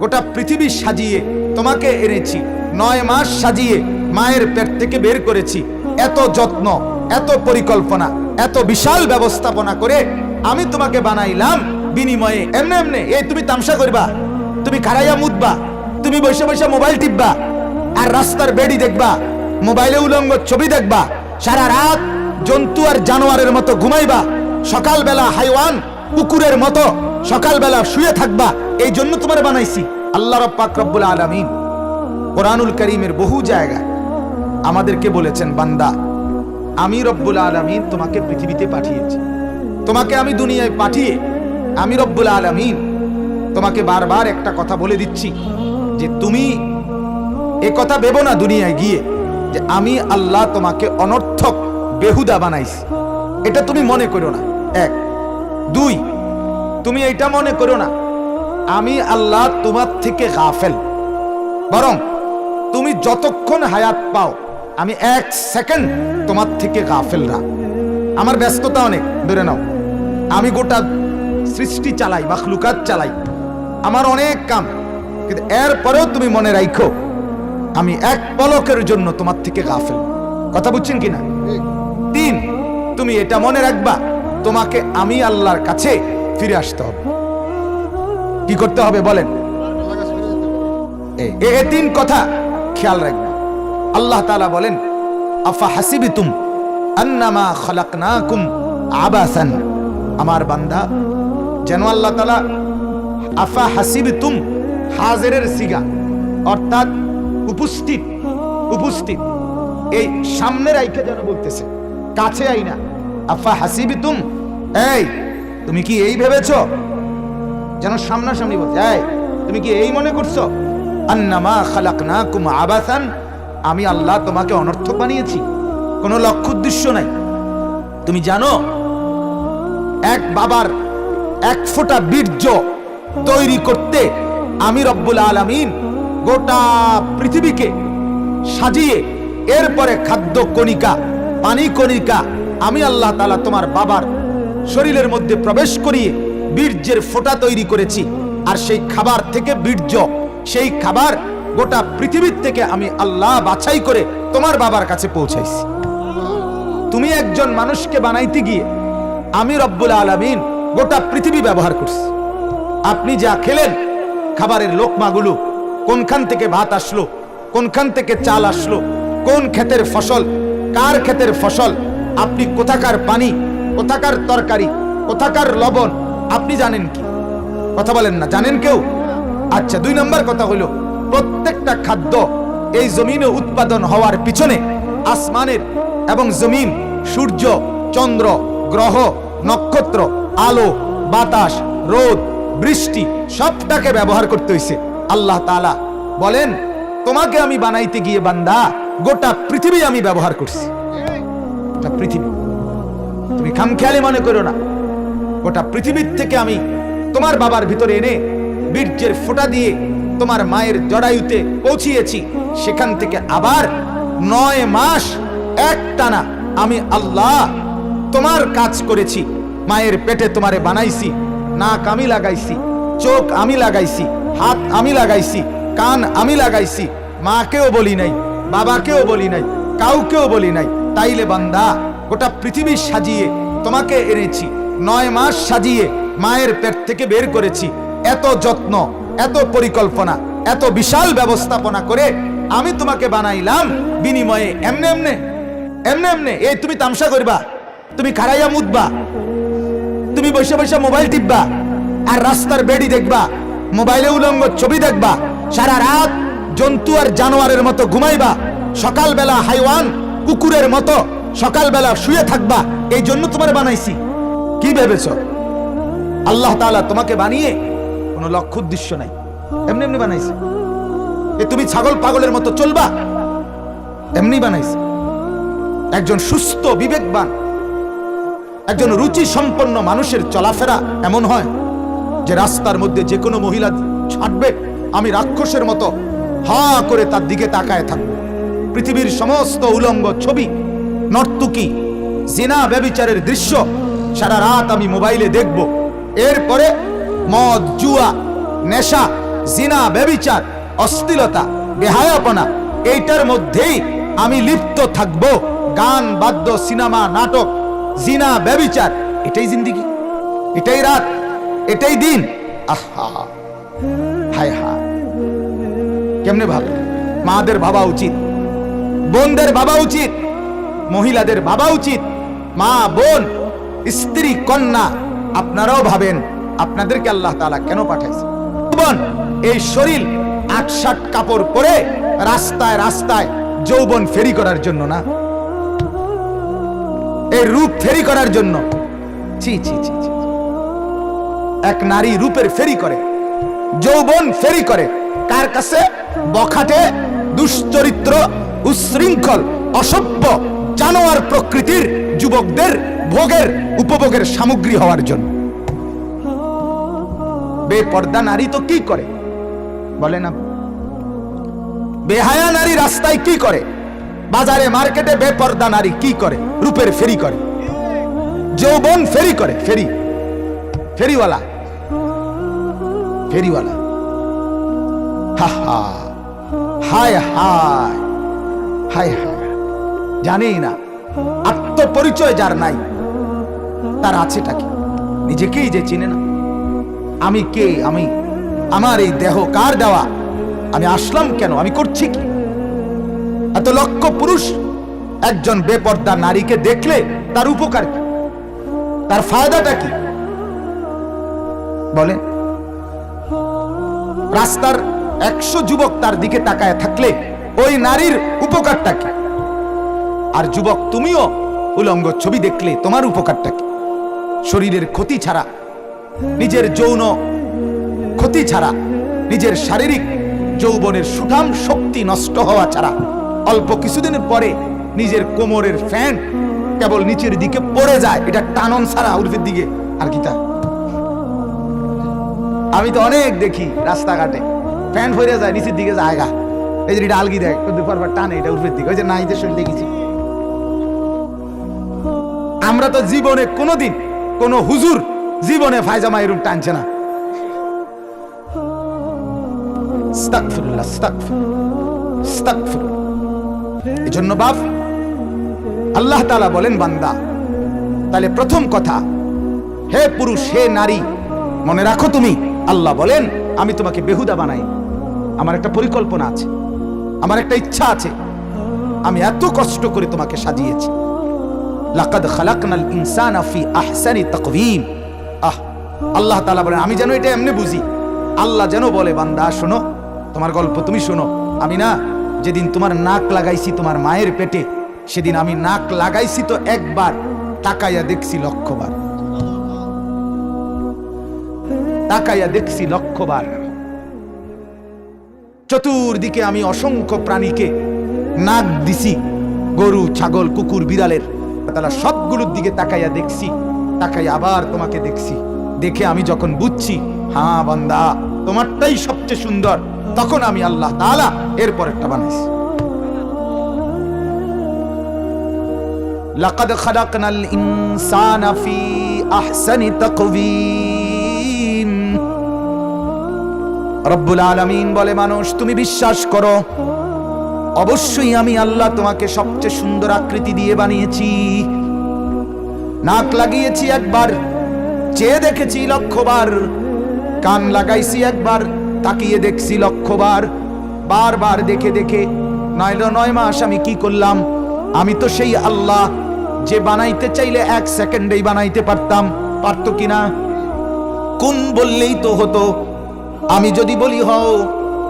গোটা পৃথিবী সাজিয়ে তোমাকে এনেছি। নয় মাস সাজিয়ে মায়ের পেট থেকে বের করেছি। এত যত্ন, এত পরিকল্পনা, এত বিশাল ব্যবস্থাপনা করে আমি তোমাকে বানাইলাম বিনিময়ে। এমনে এমনে, এই তুমি তামসা করবা, তুমি খারাইয়া মুদবা তুমি বসে বসে মোবাইল টিপবা, আর রাস্তার বেড়ি দেখবা, মোবাইলে উলঙ্গ ছবি দেখবা, সারা রাত জন্তু আর জানোয়ারের মতো ঘুমাইবা, সকালবেলা হাইওয়ান কুকুরের মতো সকালবেলা শুয়ে থাকবা, এই জন্য তোমার বানাইছি। আল্লাহ রব্বাক রব্বুল আলামিন কোরআনুল করিমের বহু জায়গায় আমাদেরকে বলেছেন, বান্দা, আমি রব্বুল আলামিন তোমাকে পৃথিবীতে পাঠিয়েছি। তোমাকে আমি দুনিয়ায় পাঠিয়ে আমি রব্বুল আলামিন তোমাকে বারবার একটা কথা বলে দিচ্ছি যে তুমি এ কথা ভেবো না দুনিয়ায় গিয়ে যে আমি আল্লাহ তোমাকে অনর্থক বেহুদা বানাইছি। এটা তুমি মনে করো না। এক দুই তুমি এটা মনে করো না আমি আল্লাহ তোমার থেকে গাফেল। বরং তুমি যতক্ষণ হায়াত পাও আমি এক সেকেন্ড তোমার থেকে গাফেল না। আমার ব্যস্ততা অনেক বেড়ে নাও। আমি গোটা সৃষ্টি চালাই মাখলুকাত চালাই। আমার অনেক কাম কিন্তু এরপরেও তুমি মনে রাখো আমি এক পলকের জন্য তোমার থেকে গাফেল। কথা বুঝছেন কিনা? তিন তুমি এটা মনে রাখবা তোমাকে আমি আল্লাহর কাছে ফিরে আসতে হবে। কি করতে হবে বলেন? তিন কথা খেয়াল রাখবে আল্লাহ তাআলা বলেন, আফা হাসিবিতুম আন্নামা খলাকনাকুম আবাসান? আমার বান্দা, যেন আল্লাহ তাআলা আফা হাসিবিতুম হাজিরের সিগা, অর্থাৎ উপস্থিত উপস্থিত, এই সামনের আইকে যেন বলতেছে, কাছে আই না আফা হাসিবিতুম? এই, তুমি কি এই ভেবেছো? যেন সামনাসামনি বলছে, এই, তুমি কি এই মনে করছ? আন্নামা খালাকনাকুম আবাসান, আমি আল্লাহ তোমাকে অনর্থক বানিয়েছি। কোনো লক্ষ্য উদ্দেশ্য নাই। তুমি জানো, এক বাবার এক ফোঁটা বীর্য তৈরি করতে আমি রব্বুল আলামিন গোটা পৃথিবীকে সাজিয়ে, এরপরে খাদ্য কণিকা, পানি কণিকা আমি আল্লাহ তালা তোমার বাবার শরীরের মধ্যে প্রবেশ করিয়ে বীর্যের ফোঁটা তৈরি করেছি। আর সেই খাবার থেকে বীর্য, সেই খাবার গোটা পৃথিবীর থেকে আমি আল্লাহ বাছাই করে তোমার বাবার কাছে পৌঁছাইছি। তুমি একজন মানুষকে বানাইতে গিয়ে আমি রব্বুল আলামিন গোটা পৃথিবী ব্যবহার করছি। আপনি যা খেলেন, খাবারের লোকমাগুলো, কোনখান থেকে ভাত আসলো, কোনখান থেকে চাল আসলো, কোন ক্ষেতের ফসল, কার ক্ষেতের ফসল আপনি কোথাকার পানি, কোথাকার তরকারি, কোথাকার লবণ, আপনি জানেন কি? কথা বলেন না, জানেন কেউ? আচ্ছা দুই নম্বর কথা হলো প্রত্যেকটা খাদ্য এই জমিনে উৎপাদন হওয়ার পিছনে আসমানের এবং জমিন, সূর্য, চন্দ্র, গ্রহ, নক্ষত্র, আলো, বাতাস, রোদ, বৃষ্টি, সবটাকে ব্যবহার করতে হইছে। আল্লাহ তাআলা বলেন, তোমাকে আমি বানাইতে গিয়ে বান্দা, গোটা পৃথিবী আমি ব্যবহার করছি। গোটা পৃথিবী। তুমি খামখেয়ালি মনে করো না। গোটা পৃথিবীর থেকে আমি তোমার বাবার ভিতরে এনে বীর্যের ফোঁটা দিয়ে তোমার মায়ের জরায়ুতে পৌঁছিয়েছি। সেখান থেকে আবার নয় মাস, এক টানা আমি আল্লাহ তোমার কাজ করেছি। মায়ের পেটে তোমারে বানাইছি, নাক আমি লাগাইছি, চোখ আমি লাগাইছি, হাত আমি লাগাইছি, কান আমি লাগাইছি, মাকেও বলি নাই, বাবাকেও বলি নাই, কাউকেও বলি নাই। তাইলে বান্দা, গোটা পৃথিবী সাজিয়ে তোমাকে এনেছি। নয় মাস সাজিয়ে মায়ের পেট থেকে বের করেছি। এত যত্ন, এত পরিকল্পনা, এত বিশাল ব্যবস্থাপনা করে আমি তোমাকে বানাইলাম বিনিময়ে। এমনে এমনে এমনে এমনে। এই, তুমি তামসা করবা, তুমি খারাইয়া মুদবা তুমি বসে বসে মোবাইল টিপবা, আর রাস্তার বেড়ি দেখবা, মোবাইলে উলঙ্গ ছবি দেখবা, সারা রাত জন্তু আর জানোয়ারের মতো ঘুমাইবা, সকালবেলা হাইওয়ান কুকুরের মতো সকালবেলা শুয়ে থাকবা, এই জন্য তোমার বানাইছি। কি ভেবেছ? আল্লাহ তাআলা তোমাকে বানিয়ে কোনো লক্ষ্য উদ্দেশ্য নাই। এমনি এমনি বানাইছে। এ তুমি ছাগল পাগলের মতো চলবা, এমনি বানাইছে। একজন সুস্থ, বিবেকবান, একজন রুচি সম্পন্ন মানুষের চলাফেরা এমন হয় যে রাস্তার মধ্যে যে কোনো মহিলা ছাড়বে, আমি রাক্ষসের মতো হা করে তার দিকে তাকায় থাকব। পৃথিবীর সমস্ত উলঙ্গ ছবি, নর্তুকি, জিনা ব্যবিচারের দৃশ্য সারা রাত আমি মোবাইলে দেখব। এরপরে মদ, জুয়া, নেশা, জিনা ব্যবিচার, অশ্লীলতা, বেহায়াপনা, এইটার মধ্যেই আমি লিপ্ত থাকব। গান, বাদ্য, সিনেমা, নাটক, জিনা ব্যবিচার, এটাই জিন্দিগি, এটাই রাত, এটাই দিন। আহা, হায় হায়। কেমনে ভাবে? মাদের ভাবা উচিত। বোনদের ভাবা উচিত, মহিলাদের ভাবা উচিত, মা, বোন, স্ত্রী, কন্যা, আপনারাও ভাবেন আপনাদেরকে আল্লাহ তাআলা কেন পাঠাইছে? বোন, এই শরীর আটসাট কাপড় পরে রাস্তায় রাস্তায় যৌবন ফেরি করার জন্য না। এই রূপ ফেরি করার জন্য। ছি ছি ছি। এক নারী রূপের ফেরি করে, যৌবন ফেরি করে। কার কাছে? বখাটে, দুশ্চরিত্র উশৃঙ্খল, অসভ্য জানোয়ার প্রকৃতির যুবকদের ভোগের, উপভোগের সামগ্রী হওয়ার জন্য। বেপর্দা নারী তো কি করে? বলে না। বেহায়া নারী রাস্তায় কি করে? বাজারে, মার্কেটে বেপর্দা নারী কি করে? রূপের ফেরি করে। যৌবন ফেরি করে, ফেরি। ফেরিওয়ালা। ফেরিওয়ালা। হা হা। হায় হায়। হায় হায়। জানেই না, আত্মপরিচয় যার নাই, তার আছেটা কি? নিজেকেই যে চিনে না। আমি কে? আমি, আমার এই দেহ কার দেওয়া? আমি আসলাম কেন? আমি করছি কি? এত লক্ষ পুরুষ একজন বেপর্দা নারীকে দেখলে তার উপকার কি? তার ফায়দাটা কি? বলেন। রাস্তার একশো যুবক তার দিকে তাকায় থাকলে ওই নারীর উপকারটা কি? আর যুবক, তুমিও উলঙ্গ ছবি দেখলে তোমার উপকারটা কি? শরীরের ক্ষতি ছাড়া, নিজের যৌন ক্ষতি ছাড়া, নিজের শারীরিক যৌবনের সুঠাম শক্তি নষ্ট হওয়া ছাড়া, অল্প কিছুদিনের পরে নিজের কোমরের ফ্যান কেবল নিচের দিকে পড়ে যায়। এটা টানন ছাড়া উর্ফের দিকে। আর কি তা? আমি তো অনেক দেখি রাস্তাঘাটে। ফ্যান ফিরে যায়, নিচের দিকে জায়গা। এই যে এটা আলগি টানে, এটা উর্ফের দিকে। ওই যে নাই শরীর দেখেছি। আমরা তো জীবনে কোনোদিন কোন হুজুর জীবনে ফায়জামা এরম টানছে না। বাপ, আল্লাহ তাআলা বলেন, বান্দা, তাহলে প্রথম কথা, হে পুরুষ, হে নারী, মনে রাখো তুমি, আল্লাহ বলেন, আমি তোমাকে বেহুদা বানাই। আমার একটা পরিকল্পনা আছে। আমার একটা ইচ্ছা আছে। আমি এত কষ্ট করে তোমাকে সাজিয়েছি। লাকাদ খালাকনাল ইনসানা ফি আহসানি তাকওয়িম। আহ, আল্লাহ তাআলা বলেন, আমি যেন এটা এমনি বুঝি। আল্লাহ যেন বলে, বান্দা, শোনো, তোমার গল্প তুমি শোনো। আমি না, যেদিন তোমার নাক লাগাইছি তোমার মায়ের পেটে, সেদিন আমি নাক লাগাইছি তো একবার, তাকাইয়া দেখছি লক্ষবার তাকাইয়া দেখছি লক্ষবার চতুর্দিকে আমি অসংখ্য প্রাণীকে নাক দিছি, গরু, ছাগল, কুকুর, বিড়ালের। তারা সবগুলোর দিকে তাকাইয়া দেখছি, তাকাইয়া আবার তোমাকে দেখছি। দেখে আমি যখন বুঝছি হ্যাঁ বান্দা, তোমারটাই সবচেয়ে সুন্দর, তখন আমি আল্লাহ তাআলা এরপর একটা বানাইছি। লাকাদ খালাকনাল ইনসানা ফি আহসানি তাকওয়িম। রব্বুল আলামিন বলে, মানুষ, তুমি বিশ্বাস করো, অবশ্যই আমি আল্লাহ তোমাকে সবচেয়ে সুন্দর আকৃতি দিয়ে বানিয়েছি। নাক লাগিয়েছি একবার, চেয়ে দেখেছি লক্ষবার কান লাগাইছি একবার, তাকিয়ে দেখছি লক্ষবার বারবার দেখে দেখে নয়লো নয় মাস আমি কি করলাম? আমি তো সেই আল্লাহ, যে বানাইতে চাইলে এক সেকেন্ডেই বানাইতে পারতাম। পারতো কিনা কোন বললেই তো হতো আমি যদি বলি, হও,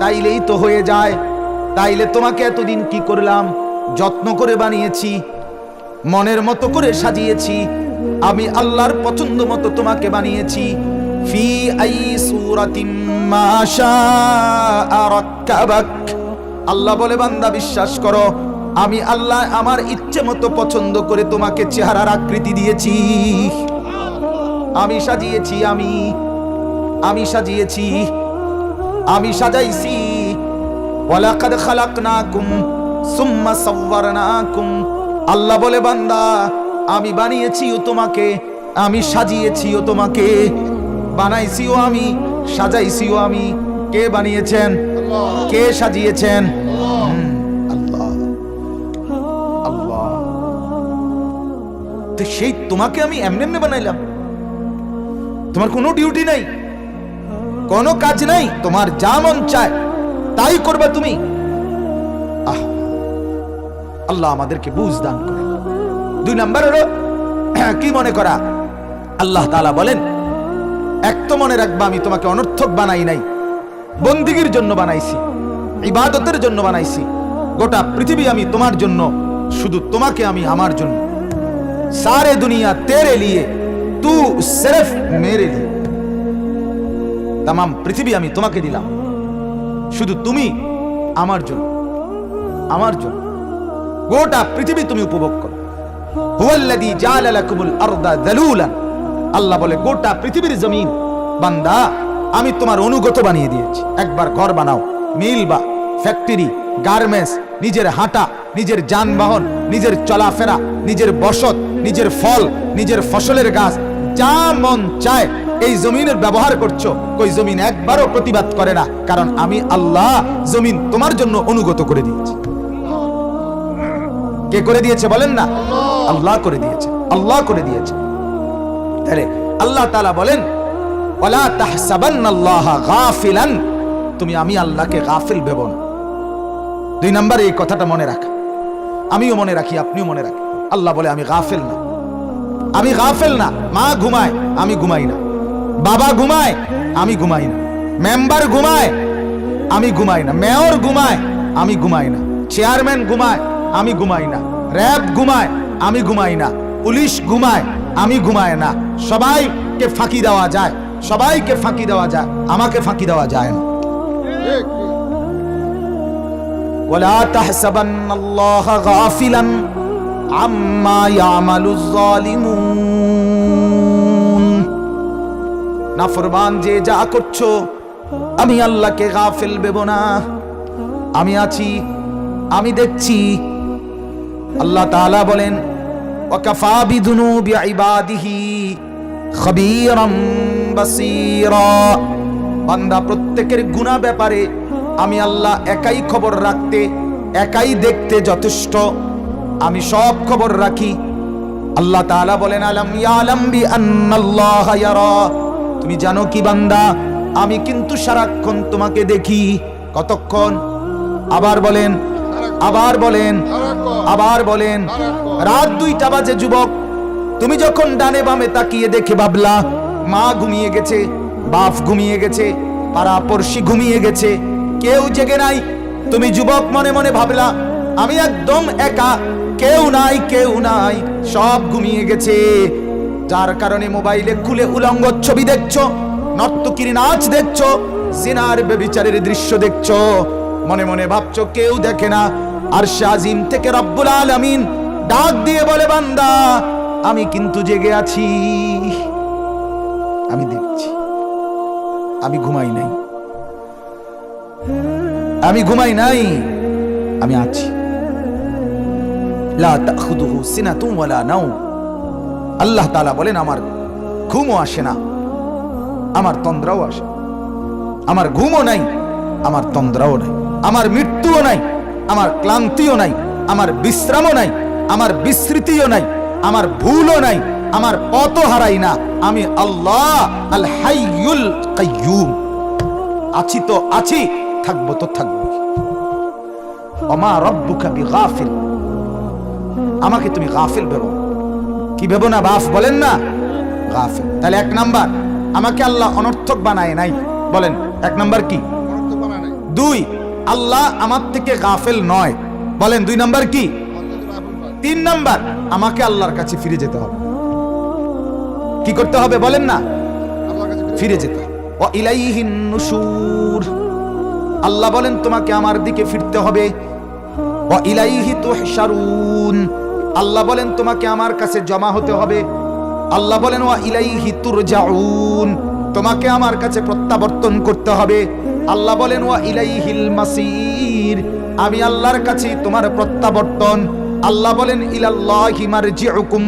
তাইলেই তো হয়ে যায়। তাইলে তোমাকে এতদিন কি করলাম? যত্ন করে বানিয়েছি, মনের মতো করে সাজিয়েছি। আমি আল্লাহর পছন্দ মতো তোমাকে বানিয়েছি। ফি আই আল্লাহ বলে, বান্দা, বিশ্বাস করো, আমি আল্লাহ আমার ইচ্ছে মতো পছন্দ করে তোমাকে চেহারার আকৃতি দিয়েছি। আমি সাজিয়েছি, আমি আমি সাজিয়েছি। আমি সাজাইছি। ওয়ালাকাদ খালাকনাকুম, সুম্মা সাওয়ারনাকুম। আল্লাহ বলে, বান্দা, আমি বানিয়েছিও তোমাকে, আমি সাজিয়েছিও তোমাকে। বানাইছিও আমি, সাজাইছিও আমি। কে বানিয়েছেন? কে সাজিয়েছেন? আল্লাহ। আল্লাহ। তো সেই তোমাকে আমি এমনি এমনি বানাইলাম। তোমার কোনো ডিউটি নাই। কোনো কাজ নাই, তোমার যা মন চায়, তাই করবে তুমি। আল্লাহ আমাদেরকে বুঝ দান করে। দুই নাম্বার হলো কি মনে করা? আল্লাহ তাআলা বলেন, এক তো মনে রাখবা, আমি তোমাকে অনর্থক বানাই নাই, বন্দিগির জন্য বানাইছি, ইবাদতের জন্য বানাইছি, গোটা পৃথিবী আমি তোমার জন্য, শুধু তোমাকে আমি আমার জন্য। সারে দুনিয়া তেরে লিয়ে, তু সিরফ মেরে লিয়ে। তাম পৃথিবী আমি তোমাকে দিলাম। শুধু তুমি আমার জন্য আমার জন্য। গোটা পৃথিবী তুমি উপভোগ করো। আল্লাহ বলে, গোটা পৃথিবীর জমিন, বান্দা, আমি তোমার অনুগত বানিয়ে দিয়েছি। একবার ঘর বানাও, মিল বা ফ্যাক্টরি, গার্মেন্টস, নিজের হাঁটা, নিজের যানবাহন, নিজের চলাফেরা, নিজের বসত, নিজের ফল, নিজের ফসলের গাছ, যা মন চায় এই জমিনের ব্যবহার করছ। কই জমিন একবারও প্রতিবাদ করে না। কারণ আমি আল্লাহ জমিন তোমার জন্য অনুগত করে দিয়েছি। কে করে দিয়েছে বলেন না? আল্লাহ করে দিয়েছে। আল্লাহ করে দিয়েছে। তাহলে আল্লাহ তাআলা বলেন, ওয়ালা তাহসাবান্নাল্লাহা গাফিলান। তুমি, আমি আল্লাহকে গাফিল ভেবো না। দুই নাম্বার, এই কথাটা মনে রাখা। আমিও মনে রাখি, আপনিও মনে রাখি আল্লাহ বলে, আমি গাফিল না। আমি গাফেল না। মা ঘুমায়, আমি ঘুমাই না। বাবা ঘুমায় আমি ঘুমাই না মেম্বার ঘুমায় আমি ঘুমাই না মেয়র ঘুমায় আমি ঘুমাই না চেয়ারম্যান ঘুমায় আমি ঘুমাই না র্যাব ঘুমায় আমি ঘুমাই না পুলিশ ঘুমায় আমি ঘুমায় না সবাইকে ফাঁকি দেওয়া যায় সবাইকে ফাঁকি দেওয়া যায় আমাকে ফাঁকি দেওয়া যায় না ولا تحسبن الله غافلا عما يعمل الظالمون নাফরমান যে যা করছ, আমি আল্লাহকে গাফিল ভেবো না। আমি আছি, আমি দেখছি। আল্লাহ তাআলা বলেন, ওয়াকাফা বিদুনুবি ইবাদিহি খবীরাম বাসীরা। বান্দা প্রত্যেকের গুনাহ ব্যাপারে আমি আল্লাহ একাই খবর রাখতে, একাই দেখতে যথেষ্ট। আমি সব খবর রাখি। আল্লাহ তাআলা বলেন, আলাম ইয়ালাম বি আন্নাল্লাহ ইয়ারা। তুমি জানো কি বান্দা? আমি কিন্তু সারাক্ষণ তোমাকে দেখি। কতক্ষণ? আবার বলেন আবার বলেন আবার বলেন। রাত দুইটা বাজে, যুবক। তুমি যখন ডানে বামে তাকিয়ে দেখে ভাবলা মা ঘুমিয়ে গেছে, বাপ ঘুমিয়ে গেছে, পাড়া পড়শি ঘুমিয়ে গেছে, কেউ জেগে নাই। তুমি যুবক মনে মনে ভাবলা, আমি একদম একা, কেউ নাই কেউ নাই, সব ঘুমিয়ে গেছে। যার কারণে মোবাইলে খুলে উলঙ্গ ছবি দেখছ, নর্তকির নাচ দেখছ সিনার বেবিচারের দৃশ্য দেখছ। মনে মনে ভাবছ কেউ দেখে না, আর শাজিম থেকে রব্বুল আলামিন ডাক দিয়ে বলে, বান্দা, আমি কিন্তু জেগে আছি। আমি দেখছি। আমি ঘুমাই নাই। আমি ঘুমাই নাই। আমি আছি। লা তাখুদুহু সিনাতুন ওয়ালা নাওম। আল্লাহ তালা বলেন, আমার ঘুমও আসে না, আমার তন্দ্রাও আসে আমার ঘুমও নাই, আমার তন্দ্রাও নাই। আমার মৃত্যুও নাই, আমার ক্লান্তিও নাই, আমার বিশ্রামও নাই, আমার বিস্মৃতিও নাই, আমার ভুলও নাই, আমার পথ হারাই না। আমি আল্লাহ আল হাইয়ুল কাইয়ুম। আছি তো আছি, থাকব তো থাকব। অমা রব্বুকা বিগাফিল। আমাকে তুমি গাফিল ভেবো। কি ভেবো না বাফ? বলেন না। গাফিল। তাহলে এক নাম্বার, আমাকে আল্লাহ অনর্থক বানায় নাই। বলেন, এক নাম্বার কি? দুই, আল্লাহ আমার থেকে গাফেল নয়। বলেন, দুই নাম্বার কি? তিন নাম্বার, আমাকে আল্লাহর কাছে ফিরে যেতে হবে। কি করতে হবে বলেন না? ফিরে যেতে। ও ইলাইহিন নুশুর। আল্লাহ বলেন, তোমাকে আমার দিকে ফিরতে হবে। ও ইলাইহি তুহশারুন। আল্লাহ বলেন, তোমাকে আমার কাছে জমা হতে হবে। আল্লাহ বলেন, ওয়া ইলাইহি তুরজাউন, তোমাকে আমার কাছে প্রত্যাবর্তন করতে হবে। আল্লাহ বলেন, ওয়া ইলাইহিল মাসির, আমি আল্লাহর কাছে তোমার প্রত্যাবর্তন। আল্লাহ বলেন, ইলাল্লাহি মারজিউকুম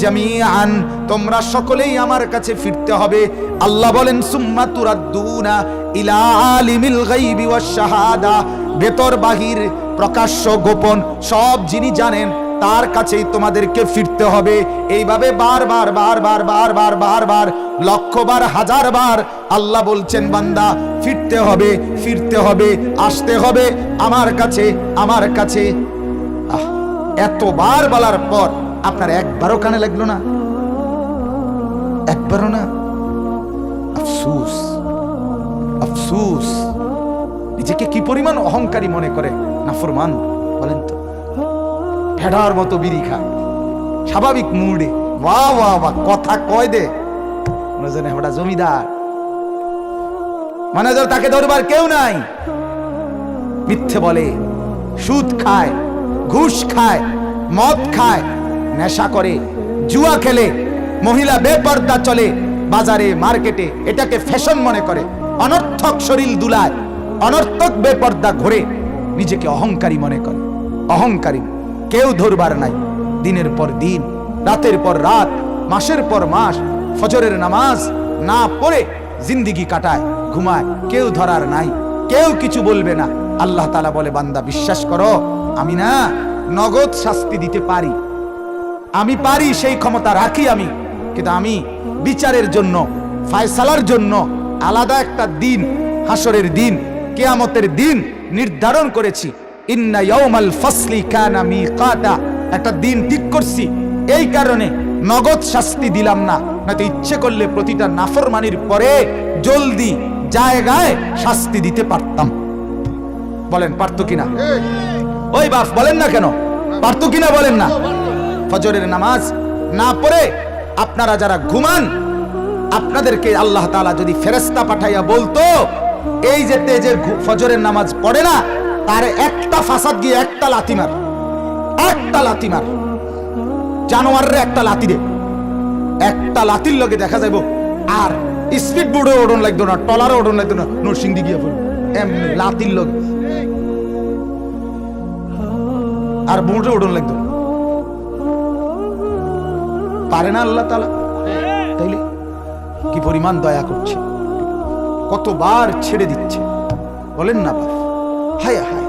জামিআন, তোমরা সকলেই আমার কাছে ফিরতে হবে। আল্লাহ বলেন, সুম্মা তুরাদ্দুনা ইলা আলিমিল গায়বি ওয়াশ শাহাদা, ভেতর বাহির, প্রকাশ্য গোপন, সব যিনি জানেন তার কাছেই তোমাদেরকে ফিরতে হবে। এইভাবে বারবার বারবার বারবার বারবার, লক্ষবার হাজার বার আল্লাহ বলছেন, বান্দা, ফিরতে হবে ফিরতে হবে, আসতে হবে আমার কাছে আমার কাছে। এতবার বলার পর আপনার একবারও কানে লাগল না? একবারও না? আফসুস আফসুস। নিজেকে কি পরিমাণ অহংকারী মনে করে? নাফরমান, বলেন তো। ভেড়ার মতো বিড়ি খায়। স্বাভাবিক মুডে। বাহ বাহ বাহ, কথা কয় দে। মনে জানে জমিদার। মানে তাকে ধরবার কেউ নাই। মিথ্যে বলে, সুদ খায়, ঘুষ খায়, মদ খায়, নেশা করে, জুয়া খেলে, মহিলা বেপর্দা চলে, বাজারে, মার্কেটে, এটাকে ফ্যাশন মনে করে, অনর্থক শরীর দুলায়, অনর্থক বেপর্দা ঘোরে, নিজেকে অহংকারী মনে করে, অহংকারী। কেউ ধরবার নাই। দিনের পর দিন, রাতের পর রাত, মাসের পর মাস, ফজরের নামাজ না পড়ে জিন্দিগি কাটায়, ঘুমায়, কেউ ধরার নাই, কেউ কিছু বলবে না। আল্লাহ তালা বলে, বান্দা, বিশ্বাস করো, আমি না নগদ শাস্তি দিতে পারি। আমি পারি সেই ক্ষমতা রাখি আমি, কিন্তু আমি বিচারের জন্য, ফায়সালার জন্য আলাদা একটা দিন হাসরের দিন, কেয়ামতের দিন নির্ধারণ করেছি। ইন্না ইয়াউমাল ফাসলি কানা মিকাতা। একটা দিন ঠিক করছি, এই কারণে নগদ শাস্তি দিলাম না। নয়তো ইচ্ছে করলে প্রতিটা নাফরমানির পরে জলদি জায়গায় শাস্তি দিতে পারতাম। বলেন, পারতো কিনা? ওই বাপ, বলেন না কেন? পারতো কিনা বলেন না? ফজরের নামাজ না পড়ে আপনারা যারা ঘুমান, আপনাদেরকে আল্লাহ তাআলা যদি ফেরেস্তা পাঠাইয়া বলতো, এই যে তেজের ঘু- ফজরের নামাজ পড়ে না তার একটা ফাসাদ গিয়ে একটা লাথি মার। একটা লাথি মার। জানোয়ারের একটা লাথি দে। একটা লাতির লগে দেখা যাইব আর স্পিড বোর্ডে ওড়ন লাগতো না টলারে ওড়ন লাগতো না, নরসিংদী গিয়ে পড়ব এমনি লাতির লগে। আর বোর্ডে ওড়ন লাগতো। পারে না আল্লাহ তালা তাইলে কি পরিমাণ দয়া করছে। কতবার ছেড়ে দিচ্ছে। বলেন না বাপ। হায় হায়।